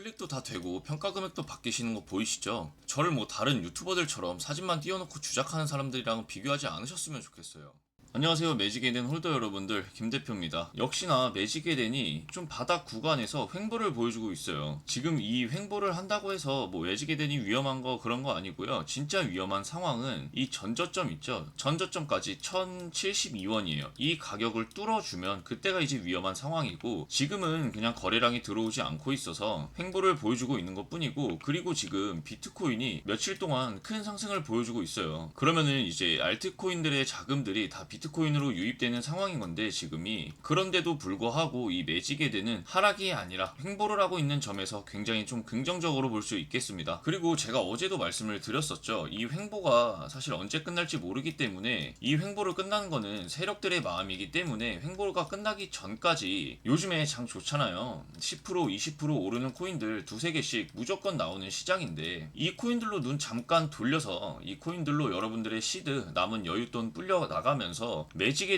클릭도 다 되고 평가 금액도 바뀌시는 거 보이시죠? 저를 뭐 다른 유튜버들처럼 사진만 띄워놓고 주작하는 사람들이랑 비교하지 않으셨으면 좋겠어요. 안녕하세요. 매직에덴 홀더 여러분들 김대표입니다. 역시나 매직에덴이 좀 바닥 구간에서 횡보를 보여주고 있어요. 지금 이 횡보를 한다고 해서 뭐 매직에덴이 위험한 거 그런 거 아니고요. 진짜 위험한 상황은 이 전저점 있죠? 전저점까지 1072원이에요. 이 가격을 뚫어주면 그때가 이제 위험한 상황이고 지금은 그냥 거래량이 들어오지 않고 있어서 횡보를 보여주고 있는 것 뿐이고 그리고 지금 비트코인이 며칠 동안 큰 상승을 보여주고 있어요. 그러면은 이제 알트코인들의 자금들이 다 비트 코인으로 유입되는 상황인 건데 지금이 그런데도 불구하고 이 매직에 되는 하락이 아니라 횡보를 하고 있는 점에서 굉장히 좀 긍정적으로 볼 수 있겠습니다. 그리고 제가 어제도 말씀을 드렸었죠. 이 횡보가 사실 언제 끝날지 모르기 때문에 이 횡보를 끝나는 거는 세력들의 마음이기 때문에 횡보가 끝나기 전까지 요즘에 장 좋잖아요. 10% 20% 오르는 코인들 두세 개씩 무조건 나오는 시장인데 이 코인들로 눈 잠깐 돌려서 이 코인들로 여러분들의 시드 남은 여윳돈 불려 나가면서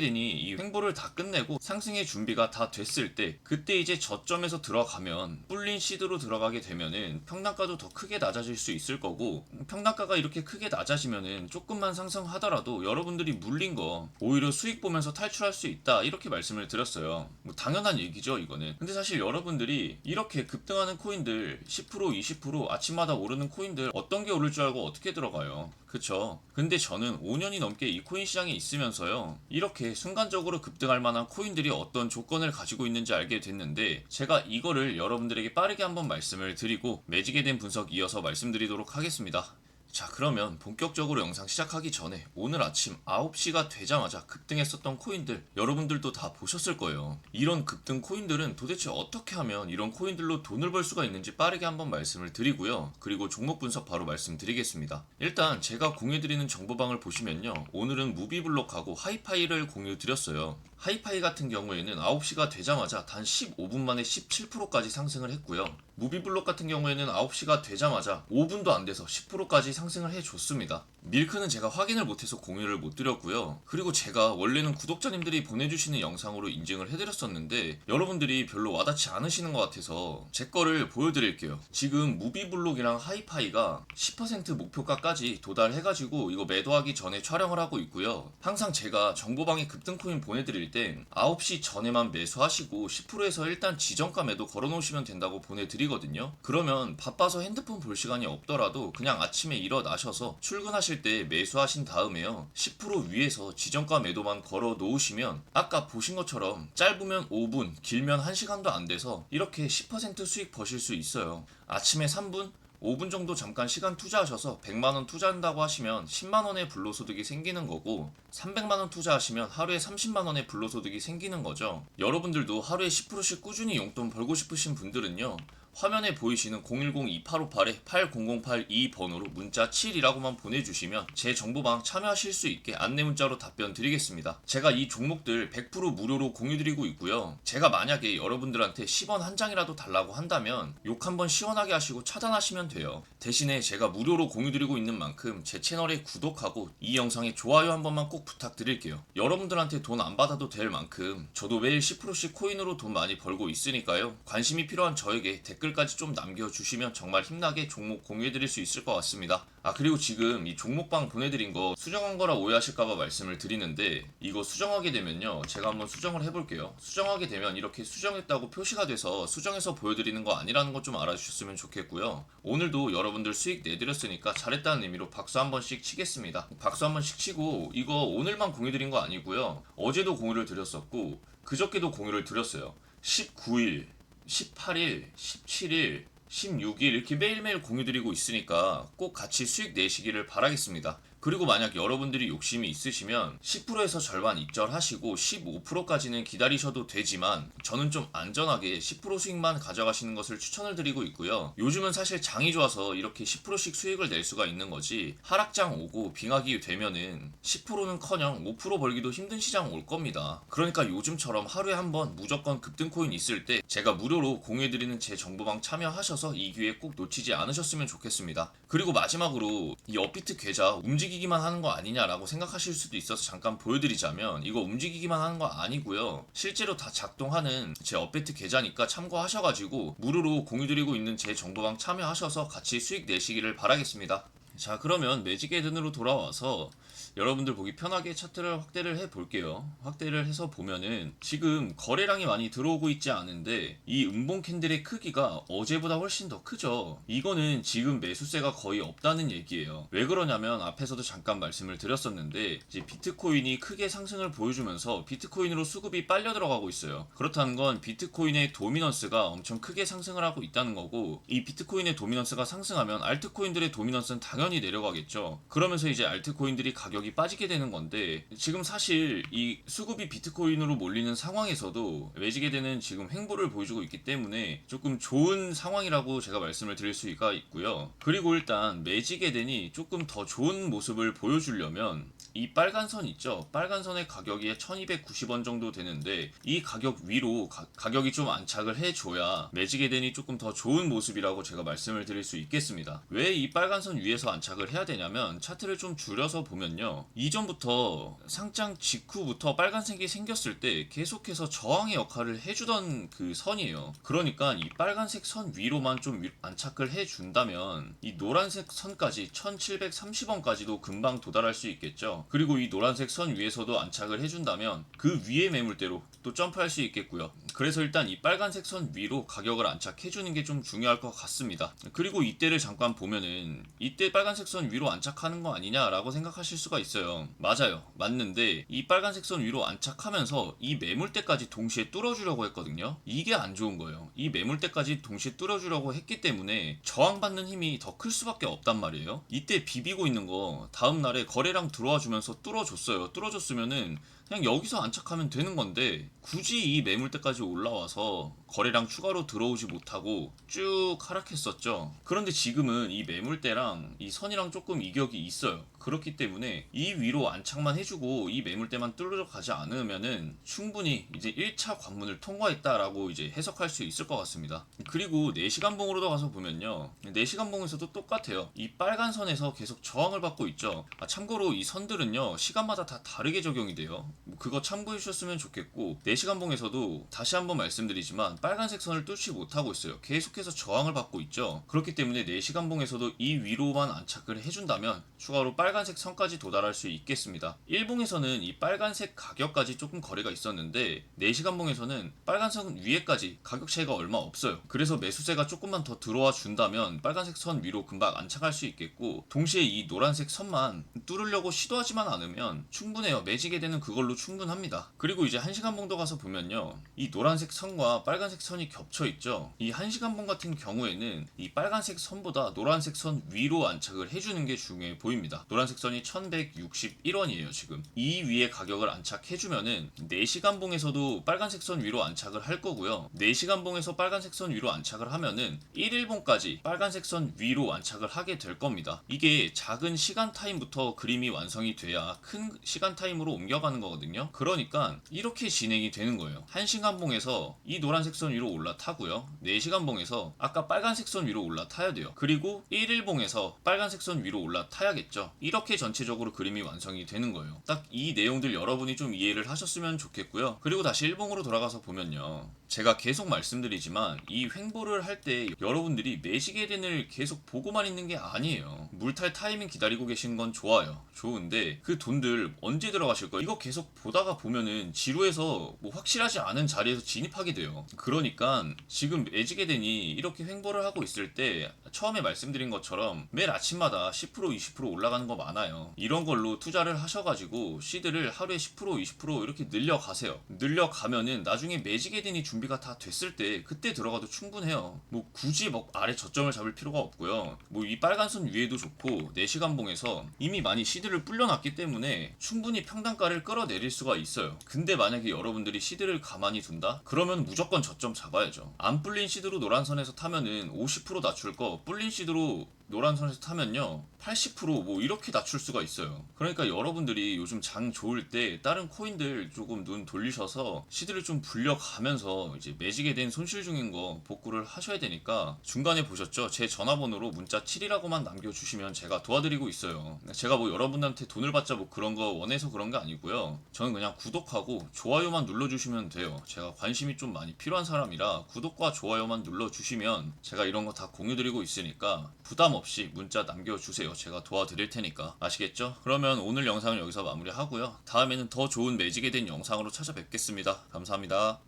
되니 이 횡보를 다 끝내고 상승의 준비가 다 됐을 때 그때 이제 저점에서 들어가면 불린 시드로 들어가게 되면은 평단가도 더 크게 낮아질 수 있을 거고 평단가가 이렇게 크게 낮아지면은 조금만 상승하더라도 여러분들이 물린 거 오히려 수익 보면서 탈출할 수 있다 이렇게 말씀을 드렸어요. 뭐 당연한 얘기죠 이거는. 근데 사실 여러분들이 이렇게 급등하는 코인들 10% 20% 아침마다 오르는 코인들 어떤 게 오를 줄 알고 어떻게 들어가요 그쵸. 근데 저는 5년이 넘게 이 코인 시장에 있으면서요 이렇게 순간적으로 급등할 만한 코인들이 어떤 조건을 가지고 있는지 알게 됐는데 제가 이거를 여러분들에게 빠르게 한번 말씀을 드리고 매직에 대한 분석 이어서 말씀드리도록 하겠습니다 자 그러면 본격적으로 영상 시작하기 전에 오늘 아침 9시가 되자마자 급등했었던 코인들 여러분들도 다 보셨을 거예요. 이런 급등 코인들은 도대체 어떻게 하면 이런 코인들로 돈을 벌 수가 있는지 빠르게 한번 말씀을 드리고요. 그리고 종목 분석 바로 말씀드리겠습니다. 일단 제가 공유드리는 정보방을 보시면요. 오늘은 무비블록하고 하이파이를 공유 드렸어요 하이파이 같은 경우에는 9시가 되자마자 단 15분 만에 17%까지 상승을 했고요. 무비블록 같은 경우에는 9시가 되자마자 5분도 안 돼서 10%까지 상승을 해줬습니다. 밀크는 제가 확인을 못해서 공유를 못 드렸고요. 그리고 제가 원래는 구독자님들이 보내주시는 영상으로 인증을 해드렸었는데 여러분들이 별로 와닿지 않으시는 것 같아서 제 거를 보여드릴게요. 지금 무비블록이랑 하이파이가 10% 목표가까지 도달해가지고 이거 매도하기 전에 촬영을 하고 있고요. 항상 제가 정보방에 급등코인 보내드릴 때 9시 전에만 매수하시고 10%에서 일단 지정가 매도 걸어놓으시면 된다고 보내드리거든요. 그러면 바빠서 핸드폰 볼 시간이 없더라도 그냥 아침에 일어나셔서 출근하실 때 매수하신 다음에요. 10% 위에서 지정가 매도만 걸어 놓으시면 아까 보신 것처럼 짧으면 5분, 길면 1시간도 안 돼서 이렇게 10% 수익 버실 수 있어요. 아침에 3분, 5분 정도 잠깐 시간 투자하셔서 100만원 투자한다고 하시면 10만원의 불로소득이 생기는 거고 300만원 투자하시면 하루에 30만원의 불로소득이 생기는 거죠. 여러분들도 하루에 10%씩 꾸준히 용돈 벌고 싶으신 분들은요. 화면에 보이시는 010-2858-8008-2번으로 문자 7이라고만 보내주시면 제 정보방 참여하실 수 있게 안내 문자로 답변 드리겠습니다. 제가 이 종목들 100% 무료로 공유드리고 있고요. 제가 만약에 여러분들한테 10원 한 장이라도 달라고 한다면 욕 한번 시원하게 하시고 차단하시면 돼요. 대신에 제가 무료로 공유드리고 있는 만큼 제 채널에 구독하고 이 영상에 좋아요 한 번만 꼭 부탁드릴게요. 여러분들한테 돈 안 받아도 될 만큼 저도 매일 10%씩 코인으로 돈 많이 벌고 있으니까요. 관심이 필요한 저에게 댓글 까지 좀 남겨주시면 정말 힘나게 종목 공유해드릴 수 있을 것 같습니다. 아 그리고 지금 이 종목방 보내드린 거 수정한 거라 오해하실까봐 말씀을 드리는데 이거 수정하게 되면요. 제가 한번 수정을 해볼게요. 수정하게 되면 이렇게 수정했다고 표시가 돼서 수정해서 보여드리는 거 아니라는 것 좀 알아주셨으면 좋겠고요. 오늘도 여러분들 수익 내드렸으니까 잘했다는 의미로 박수 한 번씩 치겠습니다. 박수 한 번씩 치고 이거 오늘만 공유드린 거 아니고요. 어제도 공유를 드렸었고 그저께도 공유를 드렸어요. 19일 18일 17일 16일 이렇게 매일매일 공유 드리고 있으니까 꼭 같이 수익 내시기를 바라겠습니다. 그리고 만약 여러분들이 욕심이 있으시면 10%에서 절반 입절하시고 15%까지는 기다리셔도 되지만 저는 좀 안전하게 10% 수익만 가져가시는 것을 추천을 드리고 있고요. 요즘은 사실 장이 좋아서 이렇게 10%씩 수익을 낼 수가 있는 거지 하락장 오고 빙하기 되면은 10%는 커녕 5% 벌기도 힘든 시장 올 겁니다. 그러니까 요즘처럼 하루에 한 번 무조건 급등 코인 있을 때 제가 무료로 공유해드리는 제 정보방 참여하셔서 이 기회 꼭 놓치지 않으셨으면 좋겠습니다. 그리고 마지막으로 이 업비트 계좌 움직이 움직이기만 하는 거 아니냐라고 생각하실 수도 있어서 잠깐 보여드리자면 이거 움직이기만 하는 거 아니고요. 실제로 다 작동하는 제 업베트 계좌니까 참고하셔가지고 무료로 공유드리고 있는 제 정보방 참여하셔서 같이 수익 내시기를 바라겠습니다. 자 그러면 매직 에든으로 돌아와서 여러분들 보기 편하게 차트를 확대를 해 볼게요. 확대를 해서 보면은 지금 거래량이 많이 들어오고 있지 않은데 이 음봉 캔들의 크기가 어제보다 훨씬 더 크죠. 이거는 지금 매수세가 거의 없다는 얘기예요. 왜 그러냐면 앞에서도 잠깐 말씀을 드렸었는데 이제 비트코인이 크게 상승을 보여주면서 비트코인으로 수급이 빨려 들어가고 있어요. 그렇다는 건 비트코인의 도미넌스가 엄청 크게 상승을 하고 있다는 거고 이 비트코인의 도미넌스가 상승하면 알트코인들의 도미넌스는 당연히 내려가겠죠. 그러면서 이제 알트코인들이 가격이 빠지게 되는 건데 지금 사실 이 수급이 비트코인으로 몰리는 상황에서도 매직에 되는 지금 횡보를 보여주고 있기 때문에 조금 좋은 상황이라고 제가 말씀을 드릴 수가 있고요. 그리고 일단 매직에 되니 조금 더 좋은 모습을 보여주려면 이 빨간 선 있죠? 빨간 선의 가격이 1290원 정도 되는데 이 가격 위로 가, 격이 좀 안착을 해줘야 매직에 되니 조금 더 좋은 모습이라고 제가 말씀을 드릴 수 있겠습니다. 왜 이 빨간 선 위에서 안착을 해야 되냐면 차트를 좀 줄여서 보면요. 이전부터 상장 직후부터 빨간색이 생겼을 때 계속해서 저항의 역할을 해주던 그 선이에요. 그러니까 이 빨간색 선 위로만 좀 위- 안착을 해준다면 이 노란색 선까지 1730원까지도 금방 도달할 수 있겠죠. 그리고 이 노란색 선 위에서도 안착을 해준다면 그 위의 매물대로 또 점프할 수 있겠고요. 그래서 일단 이 빨간색 선 위로 가격을 안착해주는 게 좀 중요할 것 같습니다. 그리고 이때를 잠깐 보면은 이때 빨 간색 선 위로 안착하는 거 아니냐라고 생각하실 수가 있어요. 맞아요. 맞는데 이 빨간색 선 위로 안착하면서 이 매물대까지 동시에 뚫어주려고 했거든요. 이게 안 좋은 거예요. 이 매물대까지 동시에 뚫어주려고 했기 때문에 저항받는 힘이 더 클 수밖에 없단 말이에요. 이때 비비고 있는 거 다음 날에 거래량 들어와 주면서 뚫어줬어요. 뚫어줬으면은 그냥 여기서 안착하면 되는 건데 굳이 이 매물대까지 올라와서 거래량 추가로 들어오지 못하고 쭉 하락했었죠. 그런데 지금은 이 매물대랑 이 선이랑 조금 이격이 있어요. 그렇기 때문에 이 위로 안착만 해주고 이 매물대만 뚫려 가지 않으면은 충분히 이제 1차 관문을 통과했다라고 이제 해석할 수 있을 것 같습니다. 그리고 4시간 봉으로도 가서 보면요. 4시간 봉에서도 똑같아요. 이 빨간 선에서 계속 저항을 받고 있죠. 아, 참고로 이 선들은요. 시간마다 다 다르게 적용이 돼요. 뭐 그거 참고해 주셨으면 좋겠고 4시간 봉에서도 다시 한번 말씀드리지만 빨간색 선을 뚫지 못하고 있어요. 계속해서 저항을 받고 있죠. 그렇기 때문에 4시간 봉에서도 이 위로만 안착을 해준다면 추가로 빨간색 선까지 도달할 수 있겠습니다. 일봉에서는 이 빨간색 가격까지 조금 거래가 있었는데 4시간 봉에서는 빨간 선 위에까지 가격 차이가 얼마 없어요. 그래서 매수세가 조금만 더 들어와 준다면 빨간색 선 위로 금방 안착할 수 있겠고 동시에 이 노란색 선만 뚫으려고 시도하지만 않으면 충분해요. 매직에 되는 그걸로 충분합니다. 그리고 이제 1시간 봉도 가서 보면요. 이 노란색 선과 빨간색 선이 겹쳐 있죠. 이 1시간 봉 같은 경우에는 이 빨간색 선보다 노란색 선 위로 안착을 해주는 게 중요해 보입니다. 노란색 선이 1161원이에요, 지금. 이 위에 가격을 안착해주면은 4시간 봉에서도 빨간색 선 위로 안착을 할 거고요. 4시간 봉에서 빨간색 선 위로 안착을 하면은 1일봉까지 빨간색 선 위로 안착을 하게 될 겁니다. 이게 작은 시간 타임부터 그림이 완성이 돼야 큰 시간 타임으로 옮겨가는 거거든요. 그러니까 이렇게 진행이 되는 거예요. 1시간 봉에서 이 노란색 선 위로 올라타고요. 4시간 봉에서 아까 빨간색 선 위로 올라타야 돼요. 그리고 1일 봉에서 빨간색 선 위로 올라타야겠죠. 이렇게 전체적으로 그림이 완성이 되는 거예요. 딱 이 내용들 여러분이 좀 이해를 하셨으면 좋겠고요. 그리고 다시 일봉으로 돌아가서 보면요. 제가 계속 말씀드리지만 이 횡보를 할 때 여러분들이 매직에덴을 계속 보고만 있는 게 아니에요. 물탈 타이밍 기다리고 계신 건 좋아요. 좋은데 그 돈들 언제 들어가실 거예요? 이거 계속 보다가 보면은 지루해서 뭐 확실하지 않은 자리에서 진입하게 돼요. 그러니까 지금 매직에덴이 이렇게 횡보를 하고 있을 때 처음에 말씀드린 것처럼 매일 아침마다 10% 20% 올라가는 거 많아요. 이런 걸로 투자를 하셔가지고 시드를 하루에 10% 20% 이렇게 늘려가세요. 늘려가면은 나중에 매직에덴이 준비 가 다 됐을 때 그때 들어가도 충분해요. 뭐 굳이 뭐 아래 저점을 잡을 필요가 없고요. 뭐 이 빨간 선 위에도 좋고 4시간봉에서 이미 많이 시드를 불려놨기 때문에 충분히 평단가를 끌어내릴 수가 있어요. 근데 만약에 여러분들이 시드를 가만히 둔다? 그러면 무조건 저점 잡아야죠. 안 불린 시드로 노란 선에서 타면은 50% 낮출 거 불린 시드로 노란 선에서 타면요 80%뭐 이렇게 낮출 수가 있어요. 그러니까 여러분들이 요즘 장 좋을 때 다른 코인들 조금 눈 돌리셔서 시드를 좀 불려가면서 이제 매직에 대한 손실 중인 거 복구를 하셔야 되니까 중간에 보셨죠? 제 전화번호로 문자 7이라고만 남겨주시면 제가 도와드리고 있어요. 제가 뭐 여러분한테 돈을 받자 뭐 그런 거 원해서 그런 게 아니고요. 저는 그냥 구독하고 좋아요만 눌러주시면 돼요. 제가 관심이 좀 많이 필요한 사람이라 구독과 좋아요만 눌러주시면 제가 이런 거 다 공유드리고 있으니까 부담 없이 문자 남겨주세요. 제가 도와드릴 테니까. 아시겠죠? 그러면 오늘 영상을 여기서 마무리하고요. 다음에는 더 좋은 매직에 대한 영상으로 찾아뵙겠습니다. 감사합니다